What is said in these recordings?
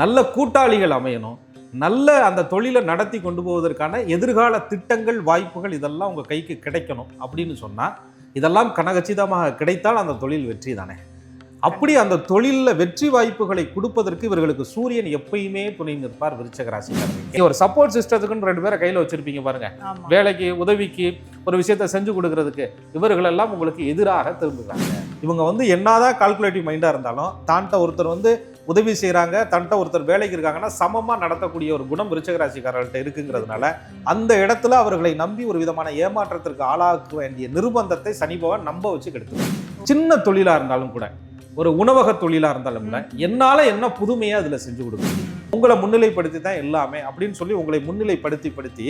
நல்ல கூட்டாளிகள் அமையணும். நல்ல அந்த தொழிலை நடத்தி கொண்டு போவதற்கான எதிர்கால திட்டங்கள் வாய்ப்புகள் இதெல்லாம் உங்கள் கைக்கு கிடைக்கணும் அப்படின்னு சொன்னால் இதெல்லாம் கனகச்சிதமாக கிடைத்தால் அந்த தொழில் வெற்றி தானே. அப்படி அந்த தொழிலில் வெற்றி வாய்ப்புகளை கொடுப்பதற்கு இவர்களுக்கு சூரியன் எப்பயுமே துணை நிற்பார் விருச்சக ராசிக்காரர்கள். ஒரு சப்போர்ட் சிஸ்டத்துக்குன்னு ரெண்டு பேரை கையில் வச்சிருப்பீங்க பாருங்க. வேலைக்கு உதவிக்கு ஒரு விஷயத்தை செஞ்சு கொடுக்கறதுக்கு இவர்கள் எல்லாம் உங்களுக்கு எதிராக திரும்புகிறாங்க. இவங்க வந்து என்னதான் கால்குலேட்டிவ் மைண்டாக இருந்தாலும் தான்ட்ட ஒருத்தர் வந்து உதவி செய்கிறாங்க தன்ட்ட ஒருத்தர் வேலைக்கு இருக்காங்கன்னா சமமாக நடத்தக்கூடிய ஒரு குணம் விருச்சகராசிக்காரர்கள்ட்ட இருக்குங்கிறதுனால அந்த இடத்துல அவர்களை நம்பி ஒரு விதமான ஏமாற்றத்திற்கு ஆளாக்க வேண்டிய நிர்பந்தத்தை சனிபவன் நம்ப வச்சு கெடுத்து சின்ன தொழிலாக இருந்தாலும் கூட ஒரு உணவக தொழிலாக இருந்தாலும் கூட என்னால் என்ன புதுமையாக அதில் செஞ்சு கொடுக்கணும் உங்களை முன்னிலைப்படுத்தி தான் எல்லாமே அப்படின்னு சொல்லி உங்களை முன்னிலைப்படுத்தி படுத்தி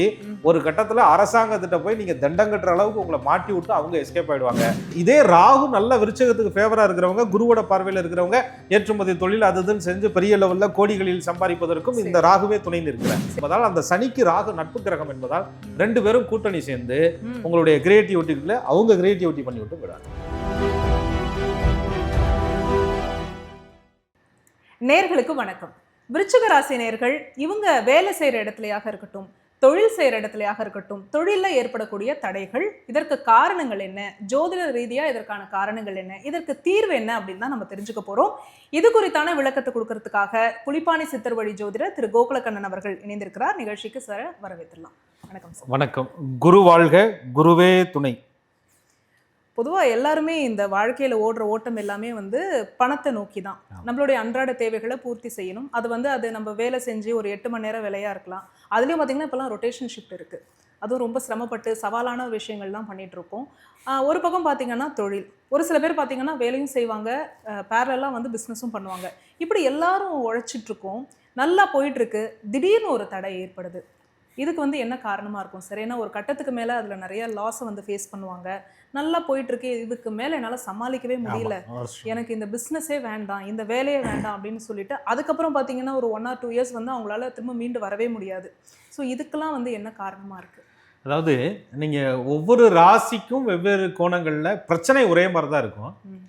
ஒரு கட்டத்தில் அரசாங்கத்திட்ட போய் நீங்கள் தண்டம் கட்டுற அளவுக்கு உங்களை மாட்டி விட்டு அவங்க எஸ்கேப் ஆயிடுவாங்க. இதே ராகு நல்ல விருச்சகத்துக்கு ஃபேவராக இருக்கிறவங்க குருவோட பார்வையில் இருக்கிறவங்க ஏற்றுமதி தொழில் அது இதுன்னு செஞ்சு பெரிய லெவலில் கோடிகளில் சம்பாதிப்பதற்கும் இந்த ராகுவே துணை நிற்கிறார். என்பதால் அந்த சனிக்கு ராகு நட்பு கிரகம் என்பதால் ரெண்டு பேரும் கூட்டணி சேர்ந்து. உங்களுடைய கிரியேட்டிவிட்டிக்குள்ள அவங்க கிரியேட்டிவிட்டி பண்ணி விட்டு விடாது நேர்களுக்கு வணக்கம். விருச்சிக இவங்க வேலை செய்கிற இடத்துலையாக இருக்கட்டும் தொழில் செய்கிற இடத்துலையாக இருக்கட்டும் தொழிலில் ஏற்படக்கூடிய தடைகள் இதற்கு காரணங்கள் என்ன ஜோதிட ரீதியாக இதற்கான காரணங்கள் என்ன இதற்கு தீர்வு என்ன அப்படின்னு தான் நம்ம தெரிஞ்சுக்க போகிறோம் இது குறித்தான விளக்கத்தை கொடுக்கறதுக்காக புலிப்பாணி சித்தர் வழி ஜோதிடர் திரு கோகுலக்கண்ணன் அவர்கள் இணைந்திருக்கிறார். நிகழ்ச்சிக்கு சார வரவேற்றலாம் வணக்கம் சார். வணக்கம். குரு வாழ்க குருவே துணை. பொதுவா எல்லாருமே இந்த வாழ்க்கையில ஓடுற ஓட்டம் எல்லாமே வந்து பணத்தை நோக்கி தான். நம்மளுடைய அன்றாட தேவைகளை பூர்த்தி செய்யணும். அது வந்து அது நம்ம வேலை செஞ்சு ஒரு எட்டு மணி நேரம் வேலையா இருக்கலாம். அதுலயும் பார்த்தீங்கன்னா இப்போலாம் ரொட்டேஷன் ஷிஃப்ட் இருக்கு. அதுவும் ரொம்ப சிரமப்பட்டு சவாலான விஷயங்கள் தான் பண்ணிட்டு இருக்கோம். ஆஹ் ஒரு பக்கம் பார்த்தீங்கன்னா தொழில். ஒரு சில பேர் பார்த்தீங்கன்னா வேலையும் செய்வாங்க. பேரலாம் வந்து பிஸ்னஸும் பண்ணுவாங்க. இப்படி எல்லாரும் உழைச்சிட்டு இருக்கோம். நல்லா போயிட்டு இருக்கு. திடீர்னு ஒரு தடை ஏற்படுது. இதுக்கு வந்து என்ன காரணமா இருக்கும்? சார் ஏன்னா ஒரு கட்டத்துக்கு மேல அதுல நிறைய லாஸை வந்து ஃபேஸ் பண்ணுவாங்க. நல்லா போயிட்டு இருக்கு இதுக்கு மேல என்னால சமாளிக்கவே முடியல. எனக்கு இந்த பிஸ்னஸே வேண்டாம் இந்த வேலையே வேண்டாம் அப்படின்னு சொல்லிட்டு அதுக்கப்புறம் பார்த்தீங்கன்னா ஒரு ஒன் ஆர் டூ இயர்ஸ் வந்து அவங்களால திரும்ப மீண்டு வரவே முடியாது. ஸோ இதுக்கெல்லாம் வந்து என்ன காரணமா இருக்கு? அதாவது நீங்க ஒவ்வொரு ராசிக்கும் வெவ்வேறு கோணங்கள்ல பிரச்சனை ஒரே மாதிரி தான் இருக்கும். ம்.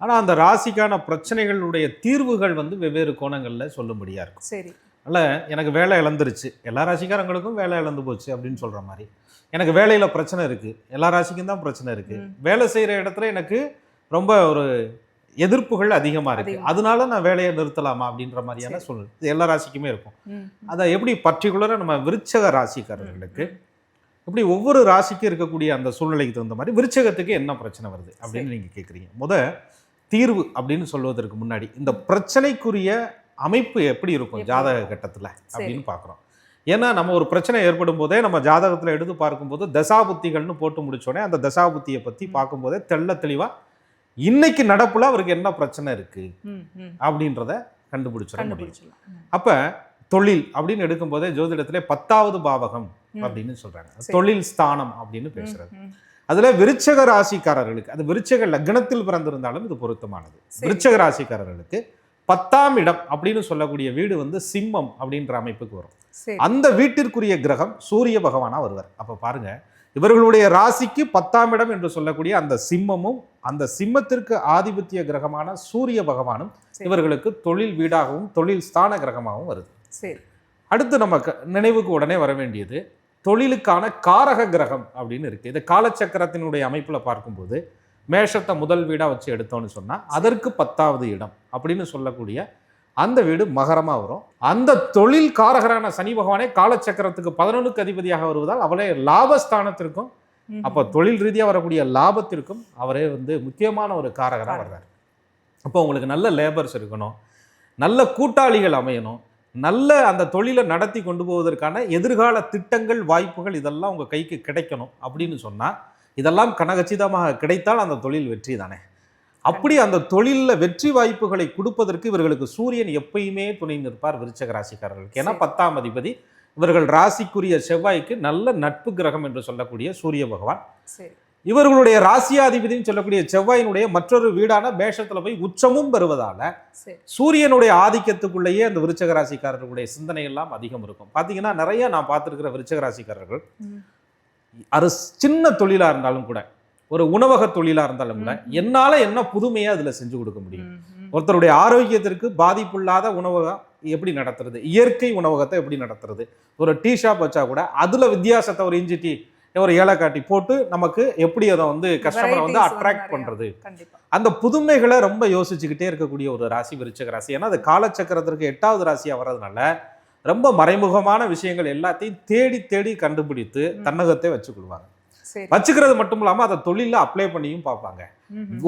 ஆனா அந்த ராசிக்கான பிரச்சனைகளுடைய தீர்வுகள் வந்து வெவ்வேறு கோணங்கள்ல சொல்லும்படியா இருக்கும். சரி. அல்ல எனக்கு வேலை இழந்துருச்சு. எல்லா ராசிக்காரங்களுக்கும் வேலை இழந்து போச்சு அப்படின்னு சொல்ற மாதிரி. எனக்கு வேலையில பிரச்சனை இருக்கு. எல்லா ராசிக்கும் தான் பிரச்சனை இருக்கு. ம். வேலை செய்யற இடத்துல எனக்கு ரொம்ப ஒரு எதிர்ப்புகள் அதிகமா இருக்கு. அதிகம். அதனால நான் வேலையை நிறுத்தலாமா அப்படின்ற மாதிரியான. சூழ்நிலை. இது எல்லா ராசிக்குமே இருக்கும். அதை எப்படி பர்டிகுலராக நம்ம விருச்சக ராசிக்காரர்களுக்கு இப்படி ஒவ்வொரு ராசிக்கும் இருக்கக்கூடிய அந்த சூழ்நிலைக்கு தகுந்த மாதிரி விருச்சகத்துக்கு என்ன பிரச்சனை வருது அப்படின்னு நீங்க கேட்குறீங்க முத தீர்வு அப்படின்னு சொல்வதற்கு முன்னாடி இந்த பிரச்சனைக்குரிய அமைப்பு எப்படி இருக்கும் ஜாதக கட்டத்துல அப்படின்னு பார்க்குறோம் ஏன்னா நம்ம ஒரு பிரச்சனை ஏற்படும் போதே நம்ம ஜாதகத்துல எடுத்து பார்க்கும்போது தசாபுத்திகள்னு போட்டு முடிச்சோடனே அந்த தசாபுத்தியை பத்தி ம். பார்க்கும்போதே தெள்ள தெளிவா இன்னைக்கு நடப்புல அவருக்கு என்ன பிரச்சனை இருக்கு ம், ம். அப்படின்றத கண்டுபிடிச்சிட முடியும். அப்ப தொழில் அப்படின்னு எடுக்கும்போதே ஜோதிடத்திலே பத்தாவது பாவகம். அப்படின்னு சொல்றாங்க சரி. தொழில் ஸ்தானம் அப்படின்னு ம். அதுல விருச்சக ராசிக்காரர்களுக்கு அது விருச்சக லக்னத்தில் பிறந்திருந்தாலும் இது பொருத்தமானது. விருச்சக ராசிக்காரர்களுக்கு பத்தாம் இடம் அப்படின்னு சொல்லக்கூடிய வீடு வந்து சிம்மம் அப்படின்ற அமைப்புக்கு வரும். அந்த வீட்டிற்குரிய கிரகம் சூரிய பகவானா வருவார். அப்ப பாருங்க இவர்களுடைய ராசிக்கு பத்தாம் இடம் என்று சொல்லக்கூடிய அந்த சிம்மமும் அந்த சிம்மத்திற்கு ஆதிபத்திய கிரகமான சூரிய பகவானும். இவர்களுக்கு தொழில் வீடாகவும் தொழில் ஸ்தான கிரகமாகவும் வருது. அடுத்து நம்ம க- நினைவுக்கு உடனே வர வேண்டியது தொழிலுக்கான காரக கிரகம் அப்படின்னு இருக்கு. இது காலச்சக்கரத்தினுடைய அமைப்புல பார்க்கும்போது மேஷத்தை முதல் வீடா வச்சு எடுத்தோம்னு சொன்னா அதற்கு பத்தாவது இடம் அப்படின்னு சொல்லக்கூடிய அந்த வீடு மகரமா வரும். அந்த தொழில் காரகரான சனி பகவானே காலச்சக்கரத்துக்கு பதினொன்றுக்கு அதிபதியாக வருவதால் அவரே லாபஸ்தானத்திற்கும் அப்போ தொழில் ரீதியாக வரக்கூடிய லாபத்திற்கும் அவரே வந்து முக்கியமான ஒரு காரகராக காரகர். வர்றார். அப்போ உங்களுக்கு நல்ல லேபர்ஸ் இருக்கணும் நல்ல கூட்டாளிகள் அமையணும் நல்ல அந்த தொழிலை நடத்தி கொண்டு போவதற்கான எதிர்கால திட்டங்கள் வாய்ப்புகள் இதெல்லாம் உங்கள் கைக்கு கிடைக்கணும் அப்படின்னு சொன்னால் இதெல்லாம் கனகச்சிதமாக கிடைத்தால் அந்த தொழில் வெற்றி தானே? அப்படி அந்த தொழிலில் வெற்றி வாய்ப்புகளை கொடுப்பதற்கு இவர்களுக்கு சூரியன் எப்பயுமே துணை நிற்பார் விருச்சக ராசிக்காரர்களுக்கு. ஏன்னா. பத்தாம் அதிபதி இவர்கள் ராசிக்குரிய செவ்வாய்க்கு நல்ல நட்பு கிரகம் என்று சொல்லக்கூடிய சூரிய பகவான். இவர்களுடைய ராசியாதிபதினு சொல்லக்கூடிய செவ்வாயினுடைய மற்றொரு வீடான மேஷத்துல போய் உச்சமும் பெறுவதால சரி. சூரியனுடைய ஆதிக்கத்துக்குள்ளேயே அந்த விருச்சக ராசிக்காரர்களுடைய சிந்தனை எல்லாம் அதிகம் இருக்கும். பாத்தீங்கன்னா நிறைய நான் பார்த்திருக்கிற விருச்சக ராசிக்காரர்கள் அது சின்ன தொழிலா இருந்தாலும் கூட ஒரு உணவக தொழிலா இருந்தாலும் கூட. என்னால என்ன புதுமையா அதுல செஞ்சு கொடுக்க முடியும். ஒருத்தருடைய ஆரோக்கியத்திற்கு பாதிப்பில்லாத உணவகம் எப்படி நடத்துறது? இயற்கை உணவகத்தை எப்படி நடத்துறது? ஒரு டீ ஷாப் வச்சா கூட அதுல வித்தியாசத்தை ஒரு இஞ்சி டீ ஒரு ஏலக்காய் டீ போட்டு நமக்கு எப்படி அதை வந்து கஸ்டமரை வந்து அட்ராக்ட் கண்டிப்பா. அந்த புதுமைகளை ரொம்ப யோசிச்சுக்கிட்டே இருக்கக்கூடிய ஒரு ராசி விருச்சக ராசி. ஏன்னா அது காலச்சக்கரத்திற்கு எட்டாவது ராசியா வர்றதுனால ரொம்ப மறைமுகமான விஷயங்கள் எல்லாத்தையும் தேடி தேடி கண்டுபிடித்து தன்னகத்தை வச்சுக்கொள்வாங்க வச்சுக்கிறது மட்டும் இல்லாம அதை தொழில அப்ளை பண்ணியும் பார்ப்பாங்க.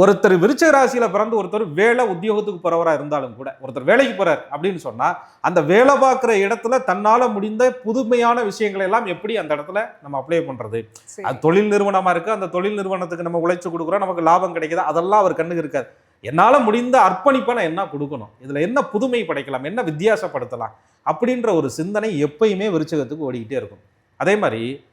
ஒருத்தர் விருச்சக ராசியில பிறந்து ஒருத்தர் வேலை உத்தியோகத்துக்கு போறவரா இருந்தாலும் கூட ஒருத்தர் வேலைக்கு போறார் அப்படின்னு சொன்னா அந்த வேலை பார்க்குற இடத்துல தன்னால முடிந்த புதுமையான விஷயங்களை எல்லாம் எப்படி அந்த இடத்துல நம்ம அப்ளை பண்றது. அது தொழில் நிறுவனமா இருக்கு அந்த தொழில் நிறுவனத்துக்கு நம்ம உழைச்சு கொடுக்குறோம் நமக்கு லாபம் கிடைக்குதா? அதெல்லாம் அவர் கண்ணுக்கு இருக்காது. என்னால முடிந்த அர்ப்பணிப்பை நான் என்ன கொடுக்கணும்? இதுல என்ன புதுமை படைக்கலாம்? என்ன வித்தியாசப்படுத்தலாம்? அப்படின்ற ஒரு சிந்தனை எப்பயுமே விருச்சகத்துக்கு ஓடிக்கிட்டே இருக்கும். அதே மாதிரி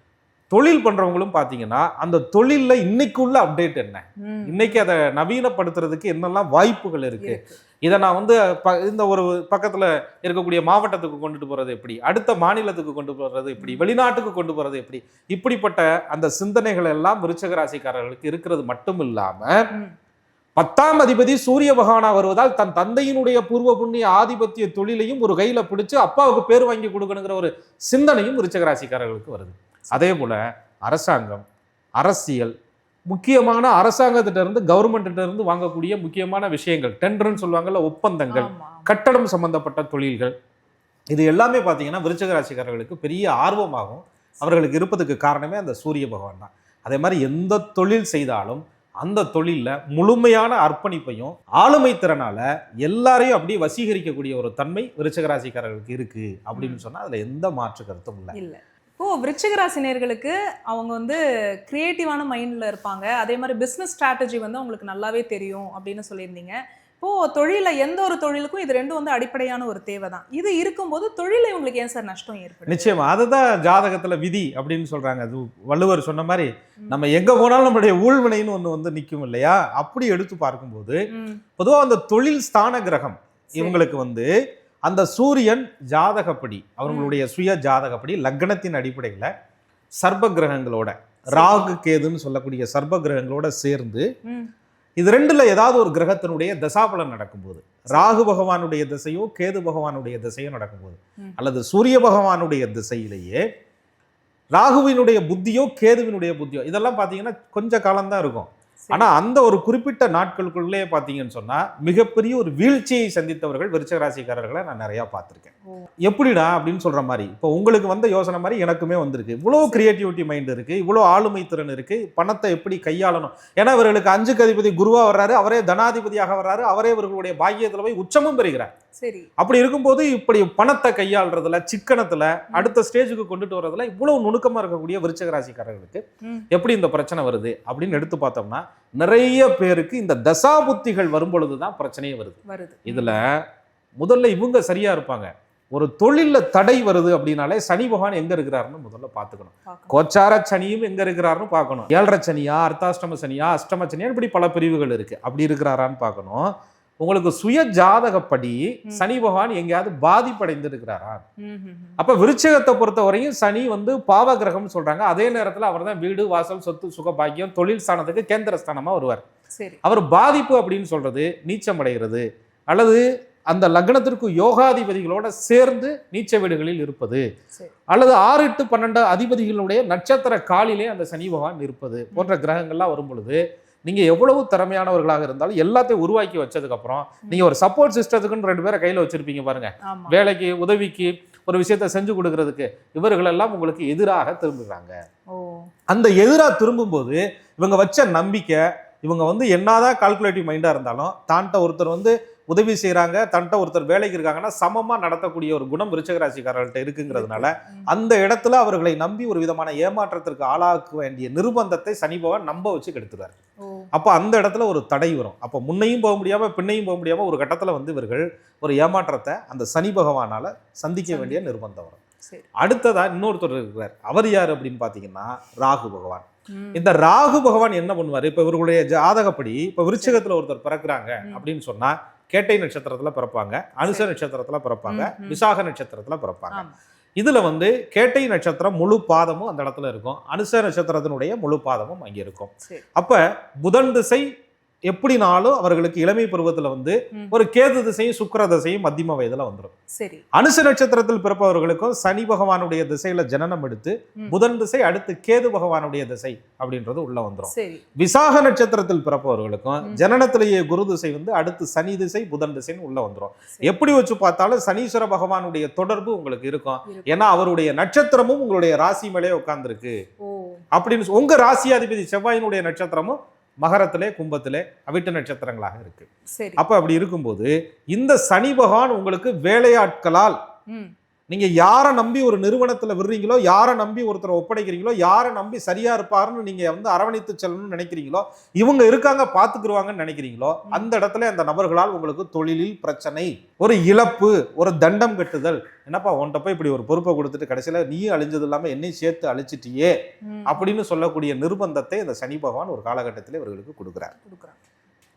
தொழில் பண்றவங்களும் பாத்தீங்கன்னா அந்த தொழில்ல இன்னைக்குள்ள அப்டேட் என்ன. இன்னைக்கு அதை நவீனப்படுத்துறதுக்கு என்னெல்லாம் வாய்ப்புகள் இருக்கு? இருக்கு. இதை நான் வந்து ப- இந்த ஒரு பக்கத்துல இருக்கக்கூடிய மாவட்டத்துக்கு கொண்டுட்டு போறது எப்படி? அடுத்த மாநிலத்துக்கு கொண்டு போறது எப்படி? வெளிநாட்டுக்கு கொண்டு போறது எப்படி? இப்படிப்பட்ட அந்த சிந்தனைகள் எல்லாம் விருச்சக ராசிக்காரர்களுக்கு இருக்கிறது மட்டும் இல்லாம ம். பத்தாம் அதிபதி சூரிய பகவானா வருவதால் தன் தந்தையினுடைய பூர்வ புண்ணிய ஆதிபத்திய தொழிலையும் ஒரு கையில பிடிச்சு அப்பாவுக்கு பேர் வாங்கி கொடுக்கணுங்கிற ஒரு சிந்தனையும் விருச்சக ராசிக்காரர்களுக்கு வருது. அதே போல அரசாங்கம் அரசியல் முக்கியமான அரசாங்கத்திட்ட இருந்து கவர்மெண்ட்டிட்ட இருந்து வாங்கக்கூடிய முக்கியமான விஷயங்கள் டெண்டர்னு சொல்லுவாங்கல்ல ஒப்பந்தங்கள். கட்டடம் சம்பந்தப்பட்ட தொழில்கள். இது எல்லாமே பார்த்தீங்கன்னா விருச்சக ராசிக்காரர்களுக்கு பெரிய ஆர்வமாகும் அவர்களுக்கு இருப்பதுக்கு காரணமே அந்த சூரிய பகவான் தான். அதே மாதிரி எந்த தொழில் செய்தாலும் அந்த தொழிலில் முழுமையான அர்ப்பணிப்பையும் ஆளுமை திறனால எல்லாரையும் அப்படியே வசீகரிக்கக்கூடிய ஒரு தன்மை விருச்சக ராசிக்காரர்களுக்கு இருக்கு அப்படின்னு சொன்னா அதுல எந்த மாற்று கருத்தும் இல்லை. இல்ல. இப்போ விருச்சிக ராசினியர்களுக்கு அவங்க வந்து கிரியேட்டிவான மைண்ட்ல இருப்பாங்க. அதே மாதிரி பிசினஸ் ஸ்ட்ராட்டஜி வந்து அவங்களுக்கு நல்லாவே தெரியும் அப்படின்னு சொல்லியிருந்தீங்க. இப்போ தொழில எந்த ஒரு தொழிலுக்கும் இது ரெண்டும் வந்து அடிப்படையான ஒரு தேவை தான் இது இருக்கும்போது தொழில இவங்களுக்கு ஏன் சார் நஷ்டம் ஏற்படும் நிச்சயமா. அதுதான் ஜாதகத்துல விதி அப்படின்னு சொல்றாங்க. அது வள்ளுவர் சொன்ன மாதிரி நம்ம எங்க போனாலும் நம்மளுடைய ஊழ்வினைன்னு ஒண்ணு வந்து நிற்கும் இல்லையா? அப்படி எடுத்து பார்க்கும்போது ம், பொதுவா அந்த தொழில் ஸ்தான கிரகம். இவங்களுக்கு வந்து அந்த சூரியன் ஜாதகப்படி அவங்களுடைய சுய ஜாதகப்படி லக்னத்தின் அடிப்படையில் சர்ப்ப கிரகங்களோட ராகு கேதுன்னு சொல்லக்கூடிய சர்ப்ப கிரகங்களோட சேர்ந்து இது ரெண்டுல ஏதாவது ஒரு கிரகத்தினுடைய தசாபலன் நடக்கும்போது ராகு பகவானுடைய திசையோ கேது பகவானுடைய திசையோ நடக்கும்போது. அல்லது சூரிய பகவானுடைய திசையிலேயே ராகுவினுடைய புத்தியோ கேதுவினுடைய புத்தியோ இதெல்லாம் பார்த்தீங்கன்னா கொஞ்ச காலம்தான் இருக்கும் சரி. ஆனா அந்த ஒரு குறிப்பிட்ட நாட்களுக்குள்ளே பார்த்தீங்கன்னு சொன்னா மிகப்பெரிய ஒரு வீழ்ச்சியை சந்தித்தவர்கள் விருச்சக ராசிக்காரர்களை நான் நிறைய பார்த்திருக்கேன். எப்படிடா அப்படின்னு சொல்ற மாதிரி இப்போ உங்களுக்கு வந்த யோசனை மாதிரி எனக்குமே வந்திருக்கு இவ்வளோ கிரியேட்டிவிட்டி மைண்ட் இருக்கு இவ்வளோ ஆளுமை திறன் இருக்கு பணத்தை எப்படி கையாளணும் ஏன்னா இவர்களுக்கு அஞ்சுக்கு அதிபதி குருவா வர்றாரு அவரே தனாதிபதியாக வர்றாரு அவரே இவர்களுடைய பாக்கியத்துல போய் உச்சமும் பெறுகிறார் சரி. அப்படி இருக்கும்போது இப்படி பணத்தை கையாளுறதுல சிக்கனத்துல அடுத்த ஸ்டேஜுக்கு கொண்டுட்டு வர்றதுல இவ்வளவு நுணுக்கமா இருக்கக்கூடிய விருச்சக ராசிக்காரர்களுக்கு. எப்படி இந்த பிரச்சனை வருது அப்படின்னு எடுத்து பார்த்தோம்னா நிறைய பேருக்கு இந்த தசாபுத்திகள் வரும் பொழுதுதான் பிரச்சனையே வருது. வருது. இதுல முதல்ல இவங்க சரியா இருப்பாங்க. ஒரு தொழில்ல தடை வருது அப்படின்னாலே சனி பகவான் எங்க இருக்கிறாருன்னு முதல்ல பார்த்துக்கணும். பார்க்கணும். கோச்சார சனியும் எங்க இருக்கிறாருன்னு பார்க்கணும். ஏழரை சனியா அர்த்தாஷ்டம சனியா அஷ்டம சனியா இப்படி பல பிரிவுகள் இருக்கு. அப்படி இருக்கிறாரான்னு பார்க்கணும். உங்களுக்கு சுய ஜாதகப்படி. சனி பகவான் எங்கேயாவது பாதிப்படைந்து இருக்கிறாரா ம், ம், ம். அப்ப விருச்சகத்தை பொறுத்த வரையும் சனி வந்து பாவ கிரகம்னு சொல்றாங்க. அதே நேரத்துல அவர் தான் வீடு வாசல் சொத்து சுக பாக்கியம் தொழில் ஸ்தானத்துக்கு கேந்திர ஸ்தானமா வருவார். அவர் பாதிப்பு அப்படின்னு சொல்றது நீச்சம் அடைகிறது. அல்லது அந்த லக்னத்திற்கு யோகாதிபதிகளோட சேர்ந்து நீச்ச வீடுகளில் இருப்பது. அல்லது ஆறு எட்டு பன்னெண்டு அதிபதிகளுடைய நட்சத்திர காலிலே அந்த சனி பகவான் இருப்பது போன்ற கிரகங்கள்லாம் வரும் பொழுது நீங்க எவ்வளவு திறமையானவர்களாக இருந்தாலும் எல்லாத்தையும் உருவாக்கி வச்சதுக்கு அப்புறம் நீங்க ஒரு சப்போர்ட் சிஸ்டத்துக்குன்னு ரெண்டு பேரை கையில வச்சிருப்பீங்க பாருங்க. ஆமா. வேலைக்கு உதவிக்கு ஒரு விஷயத்தை செஞ்சு கொடுக்கறதுக்கு இவர்கள் எல்லாம் உங்களுக்கு எதிராக திரும்புகிறாங்க அந்த எதிராக திரும்பும்போது இவங்க வச்ச நம்பிக்கை இவங்க வந்து என்னதான் கால்குலேட்டிவ் மைண்டாக இருந்தாலும் தான்ட்ட ஒருத்தர் வந்து உதவி செய்கிறாங்க தன்ட்ட ஒருத்தர் வேலைக்கு இருக்காங்கன்னா சமமாக நடத்தக்கூடிய ஒரு குணம் விருச்சக ராசிக்காரர்கள்ட்ட இருக்குங்கிறதுனால. அந்த இடத்துல அவர்களை நம்பி ஒரு விதமான ஏமாற்றத்திற்கு ஆளாக்க வேண்டிய நிர்பந்தத்தை சனி பகவான் நம்ப வச்சு கெடுத்துறாரு அப்போ அந்த இடத்துல ஒரு தடை வரும். அப்போ முன்னையும் போக முடியாம பின்னையும் போக முடியாம ஒரு கட்டத்துல வந்து இவர்கள் ஒரு ஏமாற்றத்தை அந்த சனி பகவானால சந்திக்க வேண்டிய நிர்பந்தம் வரும். சரி. அடுத்ததா இன்னொருத்தர் இருக்கிறார் அவர் யார் அப்படின்னு பார்த்தீங்கன்னா ராகு பகவான். இந்த ராகு பகவான் என்ன பண்ணுவார்? இப்போ இவர்களுடைய ஜாதகப்படி இப்போ விருச்சிகத்துல ஒருத்தர் பிறக்குறாங்க. அப்படின்னு சொன்னா கேட்டை நட்சத்திரத்துல பிறப்பாங்க அனுச நட்சத்திரத்துல பிறப்பாங்க. விசாக நட்சத்திரத்துல பிறப்பாங்க. இதுல வந்து கேட்டை நட்சத்திரம் முழு பாதமும் அந்த இடத்துல இருக்கும். அனுச நட்சத்திரத்தினுடைய முழு பாதமும் அங்க இருக்கும். அப்ப புதன் திசை எப்படினாலும் அவர்களுக்கு இளமை பருவத்துல வந்து. ஒரு கேது திசையும் சுக்கிர திசையும் மத்தியம வயதுல வந்துடும் சரி அனுச நட்சத்திரத்தில் பிறப்பவர்களுக்கும் சனி பகவானுடைய திசையில ஜனனம் எடுத்து. புதன் திசை அடுத்து கேது பகவானுடைய திசை அப்படின்றது உள்ள வந்துடும் விசாக நட்சத்திரத்தில் பிறப்பவர்களுக்கும். ஜனனத்திலேயே குரு திசை வந்து அடுத்து சனி திசை புதன் திசைன்னு உள்ள வந்துடும். எப்படி வச்சு பார்த்தாலும் சனீஸ்வர பகவானுடைய தொடர்பு உங்களுக்கு இருக்கும். ஏன்னா அவருடைய நட்சத்திரமும் உங்களுடைய ராசி மேலே உட்கார்ந்துருக்கு அப்படின்னு உங்க ராசியாதிபதி செவ்வாயினுடைய நட்சத்திரமும் மகரத்திலே கும்பத்திலே அவிட்ட நட்சத்திரங்களாக இருக்கு. அப்ப அப்படி இருக்கும்போது இந்த சனி பகவான் உங்களுக்கு வேலையாட்களால் நீங்க யாரை நம்பி ஒரு நிறுவனத்துல விடுறீங்களோ யாரை நம்பி ஒருத்தரை ஒப்படைக்கிறீங்களோ யாரை நம்பி சரியா இருப்பாருன்னு நீங்க வந்து அரவணைத்து செல்லணும்னு நினைக்கிறீங்களோ இவங்க இருக்காங்க பாத்துக்குருவாங்கன்னு நினைக்கிறீங்களோ. அந்த இடத்துல அந்த நபர்களால் உங்களுக்கு தொழிலில் பிரச்சனை ஒரு இழப்பு ஒரு தண்டம் கட்டுதல் என்னப்பா உன்கிட்ட போய் இப்படி ஒரு பொறுப்பை கொடுத்துட்டு கடைசியில நீ அழிஞ்சது இல்லாம என்னையும் சேர்த்து அழிச்சிட்டியே. அப்படின்னு சொல்லக்கூடிய நிர்பந்தத்தை இந்த சனி பகவான் ஒரு காலகட்டத்திலே இவர்களுக்கு கொடுக்குறார் கொடுக்குறாங்க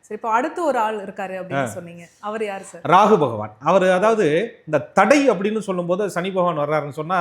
சரி இப்போ அடுத்து ஒரு ஆள் இருக்காரு அப்படின்னு சொன்னீங்க. அவர் யார் சார்? ராகு பகவான். அவர் அதாவது இந்த தடை அப்படின்னு சொல்லும்போது சனி பகவான் வர்றாருன்னு சொன்னா.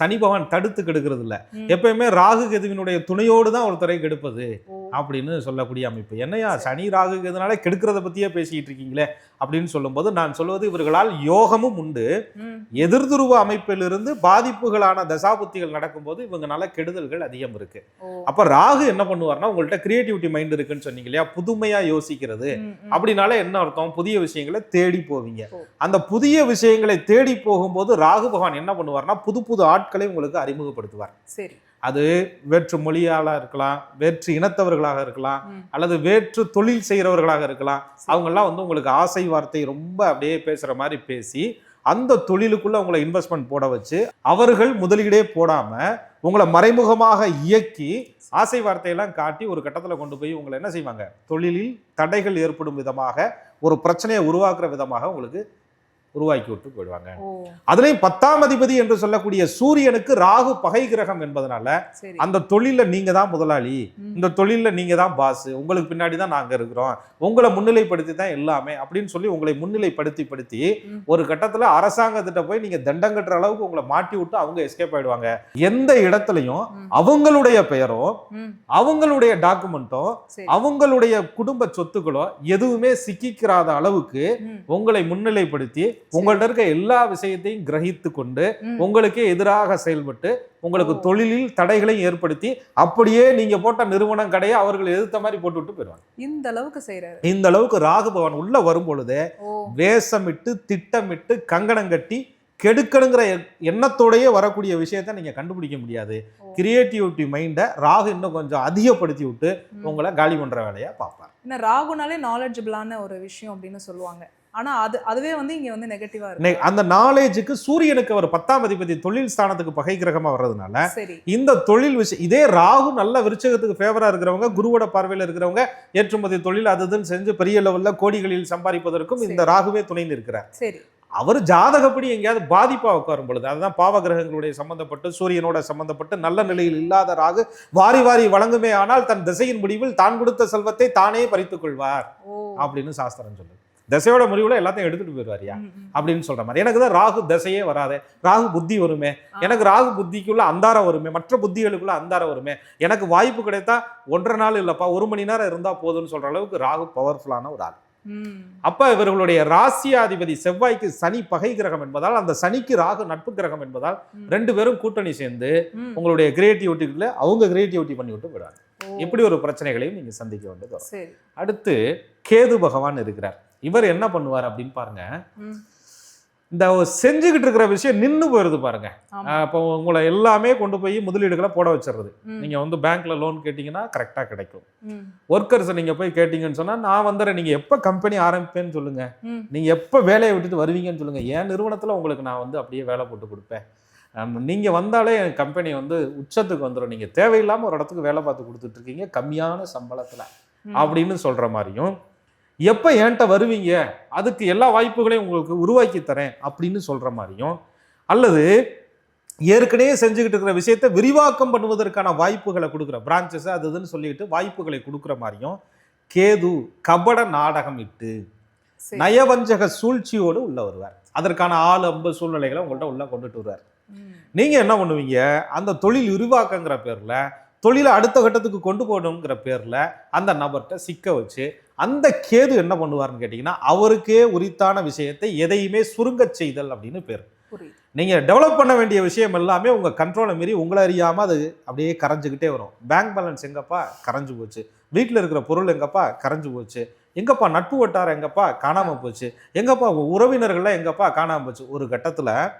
சனி பகவான் தடுத்து கெடுக்கிறது இல்ல. எப்பயுமே ராகு கேதுவினுடைய துணையோடு தான் ஒருத்தரை கெடுப்பது. ஓ அப்படின்னு சொல்லக்கூடிய அமைப்பு. என்னையா? சனி ராகு கேதுனால கெடுக்கிறத பத்தியே பேசிக்கிட்டு இருக்கீங்களே? அப்படின்னு சொல்லும்போது நான் சொல்வது இவர்களால் யோகமும் உண்டு. எதிர்துருவ அமைப்பிலிருந்து பாதிப்புகளான தசாபுத்திகள் நடக்கும்போது இவங்கனால கெடுதல்கள் அதிகம் இருக்கு. அப்ப ராகு என்ன பண்ணுவார்னா உங்கள்ட்ட கிரியேட்டிவிட்டி மைண்ட் இருக்குன்னு சொன்னீங்க இல்லையா? புதுமையா யோசிக்கிறது. அப்படினால என்ன அர்த்தம்? புதிய விஷயங்களை தேடி போவீங்க. அந்த புதிய விஷயங்களை தேடி போகும்போது ராகு பகவான் என்ன பண்ணுவார்னா புது புது ஆட்களை உங்களுக்கு அறிமுகப்படுத்துவார். சரி. அது வேற்று மொழியாளா இருக்கலாம் வேற்று இனத்தவர்களாக இருக்கலாம். அல்லது வேற்று தொழில் செய்கிறவர்களாக இருக்கலாம். அவங்கெல்லாம் வந்து உங்களுக்கு ஆசை வார்த்தை ரொம்ப அப்படியே பேசுற மாதிரி பேசி அந்த தொழிலுக்குள்ள உங்களை இன்வெஸ்ட்மெண்ட் போட வச்சு அவர்கள் முதலீடே போடாம உங்களை மறைமுகமாக இயக்கி ஆசை வார்த்தையெல்லாம் காட்டி ஒரு கட்டத்துல கொண்டு போய் உங்களை என்ன செய்வாங்க தொழிலில் தடைகள் ஏற்படும் விதமாக ஒரு பிரச்சனையை உருவாக்குற விதமாக உங்களுக்கு உருவாக்கி விட்டு போயிடுவாங்க. அதுலயும் பத்தாம் அதிபதி என்று சொல்லக்கூடிய சூரியனுக்கு ராகு பகை கிரகம் என்பதனால அந்த தொழில்ல நீங்க தான் முதலாளி. இந்த தொழில்ல நீங்க தான் பாஸ் உங்களுக்கு பின்னாடி தான் நாங்க இருக்கிறோம் உங்களை முன்னிலைப்படுத்தி தான் எல்லாமே அப்படின்னு சொல்லி உங்களை முன்னிலைப்படுத்தி படுத்தி. ஒரு கட்டத்துல அரசாங்கத்திட்ட போய் நீங்க தண்டம் கட்டுற அளவுக்கு உங்களை மாட்டி விட்டு அவங்க எஸ்கேப் ஆயிடுவாங்க. எந்த இடத்துலயும். அவங்களுடைய பெயரும் ம். அவங்களுடைய டாக்குமெண்ட்டும் சரி. அவங்களுடைய குடும்ப சொத்துக்களோ எதுவுமே சிக்கிக்கிறாத அளவுக்கு உங்களை முன்னிலைப்படுத்தி உங்கள்ட்ட இருக்க எல்லா விஷயத்தையும் கிரகித்து கொண்டு. உங்களுக்கே எதிராக செயல்பட்டு உங்களுக்கு. தொழிலில் தடைகளையும் ஏற்படுத்தி அப்படியே நீங்க போட்ட நிறுவனம் கடையை அவர்கள் எதிர்த்த மாதிரி போட்டு விட்டு போயிடுவாங்க இந்த அளவுக்கு செய்யறாரு இந்த அளவுக்கு ராகு பகவான் உள்ள வரும் பொழுதே வேஷமிட்டு திட்டமிட்டு கங்கணம் கட்டி கெடுக்கணுங்கிற எண்ணத்தோடயே வரக்கூடிய விஷயத்த நீங்க கண்டுபிடிக்க முடியாது. கிரியேட்டிவிட்டி மைண்டை ராகு இன்னும் கொஞ்சம் அதிகப்படுத்தி விட்டு. உங்களை காலி பண்ற வேலையா பார்ப்பார் என்ன ராகுனாலே நாலேஜபிளான ஒரு விஷயம் அப்படின்னு சொல்லுவாங்க ஆனா அது அதுவே வந்து இங்க வந்து நெகட்டிவா நெ- இருக்கு அந்த நாலேஜுக்கு சூரியனுக்கு அவர் பத்தாம் அதிபதி தொழில் ஸ்தானத்துக்கு பகை கிரகமா வர்றதுனால இந்த தொழில் விஷயம் இதே ராகு நல்ல விருச்சகத்துக்கு ஃபேவரா இருக்கிறவங்க குருவோட பார்வையில் இருக்கிறவங்க ஏற்றுமதி தொழில் அது இதுன்னு செஞ்சு பெரிய லெவல்ல கோடிகளில் சம்பாதிப்பதற்கும் இந்த. ராகுவே துணை நிற்கிறார். சரி. அவர் ஜாதகப்படி எங்கேயாவது பாதிப்பா உட்காரும் பொழுது அதுதான் பாவ கிரகங்களுடைய சம்பந்தப்பட்டு சூரியனோட சம்பந்தப்பட்டு நல்ல நிலையில் இல்லாத ராகு வாரி வாரி வழங்குமே ஆனால் தன் திசையின் முடிவில் தான் கொடுத்த செல்வத்தை தானே பறித்துக் கொள்வார் அப்படின்னு சாஸ்திரம் சொல்லுது. திசையோட முடிவுல எல்லாத்தையும் எடுத்துட்டு போயிடுவாரியா. அப்படின்னு சொல்ற மாதிரி எனக்கு தான் ராகு தசையே வராதே ராகு புத்தி வருமே. எனக்கு ராகு புத்திக்குள்ள அந்தாரம் வருமே மற்ற புத்திகளுக்குள்ள அந்தாரம் வருமே எனக்கு வாய்ப்பு கிடைத்தா ஒன்றரை நாள் இல்லப்பா ஒரு மணி நேரம் இருந்தா போதும்னு சொல்ற அளவுக்கு ராகு பவர்ஃபுல்லான ஒரு ஆள். அப்ப இவர்களுடைய ராசியாதிபதி செவ்வாய்க்கு சனி பகை கிரகம் என்பதால் அந்த சனிக்கு ராகு நட்பு கிரகம் என்பதால். ரெண்டு பேரும் கூட்டணி சேர்ந்து. உங்களுடைய கிரியேட்டிவிட்டிக்குள்ள அவங்க கிரியேட்டிவிட்டி பண்ணி விட்டு போயிடுவாங்க. இப்படி ஒரு பிரச்சனைகளையும் நீங்க சந்திக்க வேண்டியது அடுத்து கேது பகவான் இருக்கிறார் இவர் என்ன பண்ணுவார் அப்படின்னு பாருங்க. இந்த செஞ்சுக்கிட்டு இருக்கிற விஷயம் நின்னு போயிருது பாருங்க. அப்போ உங்களை எல்லாமே கொண்டு போய் முதலீடுகளை போட வச்சிடுறது. நீங்க வந்து பேங்க்ல லோன் கேட்டீங்கன்னா கரெக்டா கிடைக்கும். ஒர்க்கர்ஸை நீங்க போய் கேட்டீங்கன்னு சொன்னா நான் வந்துடுறேன். நீங்க எப்ப கம்பெனி ஆரம்பிப்பேன்னு சொல்லுங்க. நீங்க எப்ப வேலையை விட்டுட்டு வருவீங்கன்னு சொல்லுங்க. என் நிறுவனத்துல உங்களுக்கு நான் வந்து அப்படியே வேலை போட்டு கொடுப்பேன். ஆம், நீங்க வந்தாலே என் கம்பெனி வந்து உச்சத்துக்கு வந்துடும் நீங்க தேவையில்லாம ஒரு இடத்துக்கு வேலை பார்த்து கொடுத்துட்டு இருக்கீங்க. கம்மியான சம்பளத்துல. அப்படின்னு சொல்ற மாதிரியும் எப்ப என்கிட்ட வருவீங்க அதுக்கு எல்லா வாய்ப்புகளையும் உங்களுக்கு உருவாக்கி தரேன் அப்படின்னு சொல்ற மாதிரியும் அல்லது ஏற்கனவே செஞ்சுக்கிட்டு இருக்கிற விஷயத்தை விரிவாக்கம் பண்ணுவதற்கான வாய்ப்புகளை கொடுக்குற பிரான்ச்சஸ் அது இதுன்னு சொல்லிட்டு வாய்ப்புகளை கொடுக்குற மாதிரியும் கேது கபட நாடகம் இட்டு. நயவஞ்சக சூழ்ச்சியோடு உள்ள வருவார் அதற்கான ஆள் அம்பு சூழ்நிலைகளை உங்கள்ட்ட உள்ள கொண்டுட்டு வருவார் ம். நீங்க என்ன பண்ணுவீங்க அந்த தொழில் விரிவாக்கங்கிற பேர்ல தொழிலை அடுத்த கட்டத்துக்கு கொண்டு போகணுங்கிற பேர்ல அந்த நபர்கிட்ட சிக்க வச்சு அந்த கேது என்ன பண்ணுவார்னு கேட்டிங்கன்னா அவருக்கே உரித்தான விஷயத்தை எதையுமே சுருங்கச் செய்தல் அப்படின்னு பேர். நீங்கள் டெவலப் பண்ண வேண்டிய விஷயம் எல்லாமே உங்கள் கண்ட்ரோலை மீறி உங்களை அறியாமல் அது அப்படியே கரைஞ்சிக்கிட்டே வரும். பேங்க் பேலன்ஸ் எங்கப்பா? கரைஞ்சு போச்சு. வீட்டில் இருக்கிற பொருள் எங்கப்பா? கரைஞ்சு போச்சு. எங்கப்பா நட்பு வட்டாரம் எங்கப்பா? காணாமல் போச்சு. எங்கப்பா உறவினர்கள்லாம் எங்கப்பா? காணாமல் போச்சு. ஒரு கட்டத்தில்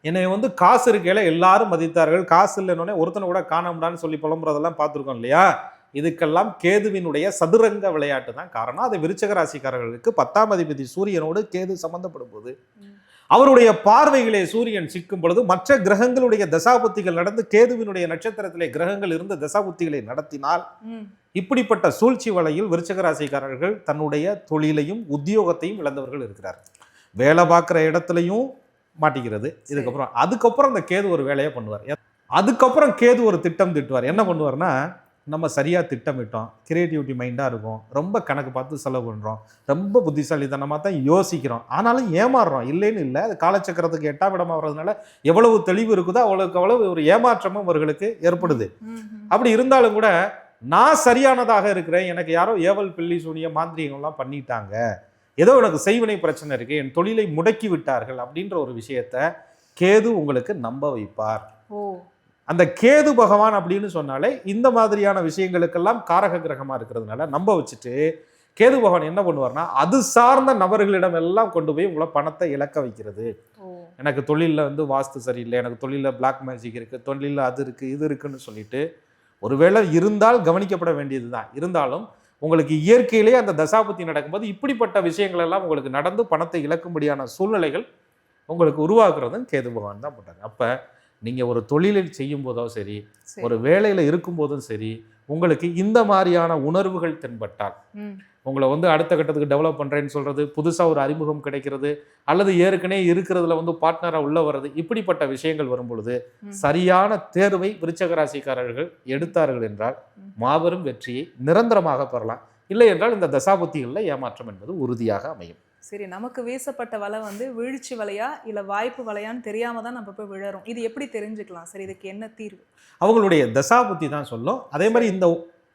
என்னை வந்து காசு இருக்கையில எல்லாரும் மதித்தார்கள். காசு இல்லைன்னொடனே ஒருத்தனை கூட காணாமடான்னு சொல்லி புலம்புறதெல்லாம் பார்த்துருக்கோம் இல்லையா? இதுக்கெல்லாம் கேதுவினுடைய சதுரங்க விளையாட்டு தான் காரணம். அது விருச்சக ராசிக்காரர்களுக்கு பத்தாம் அதிபதி சூரியனோடு கேது சம்பந்தப்படும் போது. அவருடைய பார்வைகளே சூரியன் சிக்கும் பொழுது மற்ற கிரகங்களுடைய தசாபுத்திகள் நடந்து கேதுவினுடைய நட்சத்திரத்திலே கிரகங்கள் இருந்து தசாபுத்திகளை நடத்தினால் இப்படிப்பட்ட சூழ்ச்சி வலையில் விருச்சக ராசிக்காரர்கள் தன்னுடைய தொழிலையும் உத்தியோகத்தையும் இழந்தவர்கள் இருக்கிறார். வேலை பார்க்குற இடத்துலையும் மாட்டிக்கிறது. இதுக்கப்புறம் அதுக்கப்புறம் அந்த கேது ஒரு வேலையை பண்ணுவார். அதுக்கப்புறம் கேது ஒரு திட்டம் திட்டுவார். என்ன பண்ணுவார்னா நம்ம சரியாக திட்டமிட்டோம் கிரியேட்டிவிட்டி மைண்டாக இருக்கும் ரொம்ப கணக்கு பார்த்து செலவு பண்ணுறோம் ரொம்ப புத்திசாலித்தனமாக தான் யோசிக்கிறோம். ஆனாலும் ஏமாறுறோம். இல்லைன்னு இல்லை அது காலச்சக்கரத்துக்கு எட்டாம் இடமா வர்றதுனால எவ்வளவு தெளிவு இருக்குதோ அவ்வளவுக்கு அவ்வளவு ஒரு ஏமாற்றமும் அவர்களுக்கு ஏற்படுது. அப்படி இருந்தாலும் கூட நான் சரியானதாக இருக்கிறேன் எனக்கு யாரோ ஏவல் பில்லி சூனிய மாந்திரிகம்லாம் பண்ணிட்டாங்க. ஏதோ எனக்கு செய்வினை பிரச்சனை இருக்கு என் தொழிலை முடக்கி விட்டார்கள் அப்படின்ற ஒரு விஷயத்த கேது உங்களுக்கு நம்ப வைப்பார். ஓ. அந்த கேது பகவான் அப்படின்னு சொன்னாலே இந்த மாதிரியான விஷயங்களுக்கெல்லாம் காரக கிரகமா இருக்கிறதுனால நம்ப வச்சுட்டு கேது பகவான் என்ன பண்ணுவார்னா அது சார்ந்த நபர்களிடம் எல்லாம் கொண்டு போய் உங்களை பணத்தை இழக்க வைக்கிறது. எனக்கு தொழிலில் வந்து வாஸ்து சரியில்லை எனக்கு தொழிலில் பிளாக் மேஜிக் இருக்குது தொழிலில் அது இருக்குது இது இருக்குன்னு சொல்லிட்டு ஒருவேளை இருந்தால் கவனிக்கப்பட வேண்டியது தான் இருந்தாலும் உங்களுக்கு இயற்கையிலே அந்த தசாபுத்தி நடக்கும்போது இப்படிப்பட்ட விஷயங்கள் எல்லாம் உங்களுக்கு நடந்து பணத்தை இழக்கும்படியான சூழ்நிலைகள் உங்களுக்கு உருவாக்குறதும் கேது பகவான் தான் போட்டாங்க அப்போ நீங்கள் ஒரு தொழிலில் செய்யும் போதோ சரி ஒரு வேலையில் இருக்கும்போதும் சரி உங்களுக்கு இந்த மாதிரியான உணர்வுகள் தென்பட்டால் உங்களை வந்து அடுத்த கட்டத்துக்கு டெவலப் பண்ணுறேன்னு சொல்கிறது புதுசாக ஒரு அறிமுகம் கிடைக்கிறது அல்லது ஏற்கனவே இருக்கிறதுல வந்து பார்ட்னராக உள்ள வர்றது இப்படிப்பட்ட விஷயங்கள் வரும் பொழுது ம். சரியான தேர்வை விருச்சக ராசிக்காரர்கள் எடுத்தார்கள் என்றால். மாபெரும் வெற்றியை நிரந்தரமாக பெறலாம் இல்லை என்றால் இந்த தசாபுத்திகளில் ஏமாற்றம் என்பது உறுதியாக அமையும் சரி நமக்கு வீசப்பட்ட வலை வந்து வீழ்ச்சி வலையா இல்ல வாய்ப்பு வலையான்னு தெரியாம தான் நம்ம போய் விழறோம் இது எப்படி தெரிஞ்சுக்கலாம் சரி இதுக்கு என்ன தீர்வு அவங்களுடைய தசாபுத்தி தான் சொல்லும் அதே மாதிரி இந்த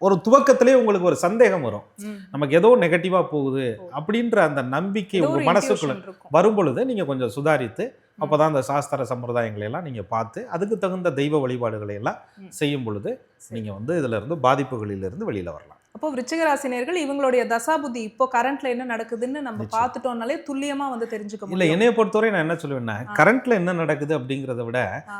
ஒரு துவக்கத்திலே உங்களுக்கு ஒரு சந்தேகம் வரும். நமக்கு ஏதோ நெகட்டிவா போகுது. அப்படின்ற அந்த நம்பிக்கை உங்க மனசுக்குள்ள. வரும் பொழுது நீங்க கொஞ்சம் சுதாரித்து அப்பதான் அந்த சாஸ்திர சம்பிரதாயங்களை எல்லாம் நீங்க பார்த்து அதுக்கு தகுந்த தெய்வ வழிபாடுகளை எல்லாம். செய்யும் பொழுது சரி. நீங்க வந்து இதுல இருந்து பாதிப்புகளிலிருந்து வெளியில வரலாம் அப்போ விருச்சிக ராசினியர்கள் இவங்களுடைய தசாபுத்தி இப்போ கரண்ட்ல என்ன நடக்குதுன்னு நம்ம. பார்த்துட்டோம்னாலே துல்லியமா வந்து தெரிஞ்சுக்க இல்ல என்னைய பொறுத்தவரை நான் என்ன சொல்லுவேன்னா. கரண்ட்ல என்ன நடக்குது அப்படிங்கிறத விட.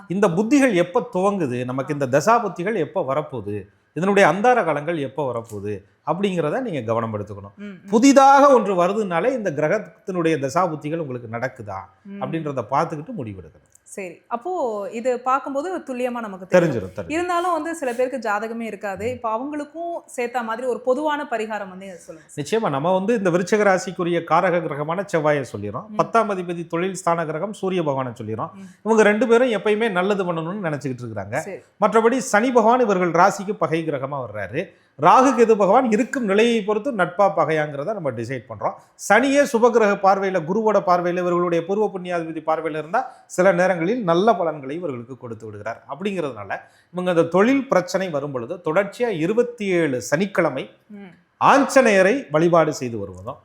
இந்த புத்திகள் எப்ப துவங்குது நமக்கு இந்த தசாபுத்திகள் எப்ப வரப்போகுது இதனுடைய அந்தார காலங்கள் எப்ப வரப்போகுது அப்படிங்கிறத நீங்க கவனம் எடுத்துக்கணும் புதிதாக ஒன்று வருதுனாலே இந்த கிரகத்தினுடைய தசாபுத்திகள் உங்களுக்கு நடக்குதா. அப்படின்றத பார்த்துக்கிட்டு முடிவெடுக்கணும். சரி. அப்போ இது பார்க்கும்போது துல்லியமா நமக்கு தெரிஞ்சிடும் இருந்தாலும் வந்து சில பேருக்கு ஜாதகமே இருக்காது. இப்போ அவங்களுக்கும் சேர்த்த மாதிரி ஒரு பொதுவான பரிகாரம் வந்து சொல்லுங்க. நிச்சயமா நம்ம வந்து இந்த விருச்சக ராசிக்குரிய காரக கிரகமான செவ்வாயை சொல்லிடுறோம். பத்தாம் அதிபதி தொழில் ஸ்தான கிரகம் சூரிய பகவானை சொல்லிடுறோம். இவங்க ரெண்டு பேரும் எப்பயுமே நல்லது பண்ணணும்னு நினைச்சுக்கிட்டு இருக்கிறாங்க. மற்றபடி சனி பகவான் இவர்கள் ராசிக்கு பகை கிரகமா வர்றாரு. ராகு கேது பகவான் இருக்கும் நிலையை பொறுத்து நட்பா பகையாங்கிறத நம்ம டிசைட் பண்றோம். சனியே சுபகிரக பார்வையில குருவோட பார்வையில இவர்களுடைய பூர்வ புண்ணியாதிபதி பார்வையில இருந்தா சில நேரங்களில் நல்ல பலன்களை இவர்களுக்கு கொடுத்து விடுகிறார். அப்படிங்கிறதுனால இவங்க அந்த தொழில் பிரச்சனை வரும் பொழுது தொடர்ச்சியா இருபத்தி ஏழு சனிக்கிழமை ஆஞ்சநேயரை வழிபாடு செய்து வருவதும்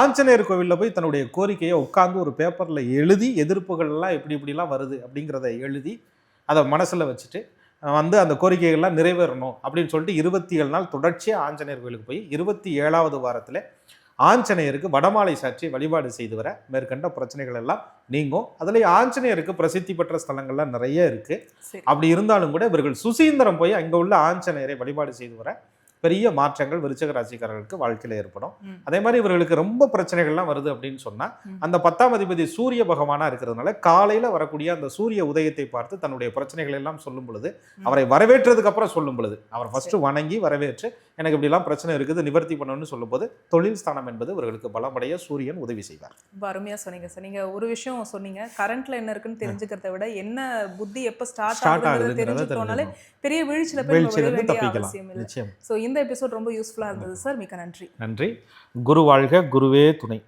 ஆஞ்சநேயர் கோவிலில் போய் தன்னுடைய கோரிக்கையை உட்கார்ந்து ஒரு பேப்பரில் எழுதி எதிர்ப்புகள் எல்லாம் எப்படி இப்படிலாம் வருது அப்படிங்கிறத எழுதி அதை மனசில் வச்சுட்டு வந்து அந்த கோரிக்கைகள்லாம் நிறைவேறணும் அப்படின்னு சொல்லிட்டு இருபத்தி ஏழு நாள் தொடர்ச்சியாக ஆஞ்சநேயர் கோவிலுக்கு போய் இருபத்தி ஏழாவது வாரத்தில் ஆஞ்சநேயருக்கு வடமாலை சாட்சி வழிபாடு செய்து வர மேற்கண்ட பிரச்சனைகள் எல்லாம் நீங்கும். அதுலேயே ஆஞ்சநேயருக்கு பிரசித்தி பெற்ற ஸ்தலங்கள்லாம் நிறைய இருக்குது அப்படி இருந்தாலும் கூட இவர்கள் சுசீந்திரம் போய் அங்கே உள்ள ஆஞ்சநேயரை வழிபாடு செய்து வர பெரிய மாற்றங்கள் விருச்சக ராசிக்காரர்களுக்கு வாழ்க்கையில் ஏற்படும். அதே மாதிரி இவர்களுக்கு ரொம்ப பிரச்சனைகள்லாம் வருது அப்படின்னு சொன்னா ம். அந்த பத்தாம் அதிபதி சூரிய பகவானா இருக்கிறதுனால காலையில வரக்கூடிய அந்த சூரிய உதயத்தை பார்த்து தன்னுடைய பிரச்சனைகள் எல்லாம் சொல்லும் பொழுது. அவரை வரவேற்றதுக்கு அப்புறம் சொல்லும் பொழுது அவர் ஃபர்ஸ்ட் வணங்கி வரவேற்று எனக்கு இப்படி எல்லாம் பிரச்சனை இருக்குது நிவர்த்தி பண்ணணும்னு சொல்லும்போது தொழில் ஸ்தானம் என்பது இவர்களுக்கு பலமடைய சூரியன் உதவி செய்வார். ரொம்ப அருமையா சொன்னீங்க சார். நீங்க ஒரு விஷயம் சொன்னீங்க கரண்ட்ல என்ன இருக்குன்னு தெரிஞ்சுக்கிறத விட என்ன புத்தி எப்ப ஸ்டார்ட் ஆகுதுங்கிறத தெரிஞ்சுக்கிட்டோம்னாலே. பெரிய வீழ்ச்சியில போய் வீழ்ச்சியிலிருந்து தப்பிக்கலாம். நிச்சயம். ஸோ இந்த எபிசோட் ரொம்ப யூஸ்ஃபுல்லா இருந்தது சார். மிக்க நன்றி. நன்றி. குரு வாழ்க குருவே துணை.